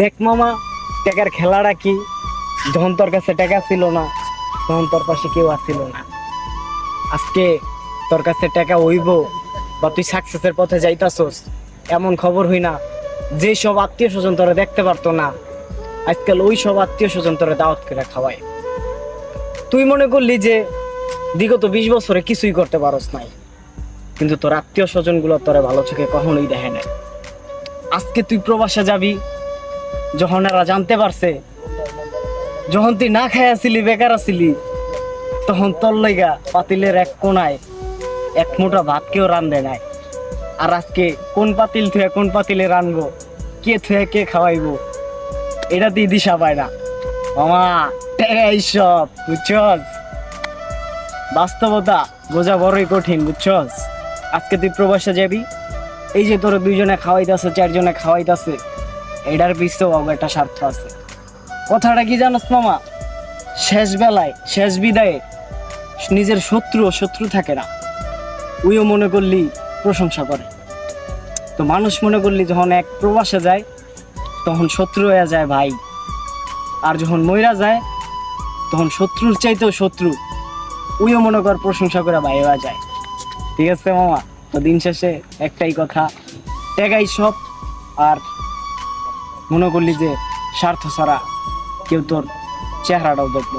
দেখ মামা, টাকার খেলাটা কি? যখন তোর কাছে টাকা ছিল না, তখন তোর পাশে কেউ আসছিল না। আজকে তোর কাছে টাকা হইব বা তুই সাকসেসের পথে যাইতাছস, এমন খবর হই না। যে সব আত্মীয় স্বজন তোরা দেখতে পারতো না, আজকাল ওই সব আত্মীয় স্বজন তোরা দাওয়াত করে খাওয়ায়। তুই মনে করলি যে বিগত বিশ বছরে কিছুই করতে পারস নাই, কিন্তু তোর আত্মীয় স্বজনগুলো তোরা ভালো চোখে কখনোই দেখে না আজকে তুই প্রবাসে যাবি যখন এরা জানতে পারছে, যখন তুই না খাই আসিলি, বেকার আসিলি, তখন তোর লইগা পাতিলের এক কোনায় এক মোটা ভাত কেউ রান্ধে নাই। আর আজকে কোন পাতিল থুয়ে কোন পাতিলে রানবো, কে থুয়ে কে খাওয়াইবো, এটা তুই দিশা পায় না। মামা এইসব, বুঝছস? বাস্তবতা বোঝা বড়ই কঠিন, বুঝছস? আজকে তুই প্রবাসে যাবি, এই যে তোর দুইজনে খাওয়াইতেছে চারজনে খাওয়াইতেছে এটার পিছতেও একটা স্বার্থ আছে। কথাটা কি জানোস মামা? শেষ বেলায়, শেষ বিদায়ে নিজের শত্রু ও শত্রু থাকে না। উইও মনে করলি প্রশংসা করে। তো মানুষ মনে করলি যখন এক প্রবাসে যায়, তখন শত্রু হয়ে যায় ভাই। আর যখন ময়রা যায়, তখন শত্রুর চাইতেও শত্রু। উইও মনে কর প্রশংসা করে ভাই হয়ে যায়। ঠিক আছে মামা? তো দিন শেষে একটাই কথা টেকাই সব আর মনে করলি যে স্বার্থ ছাড়া কেউ তোর চেহারাটাও দেখল।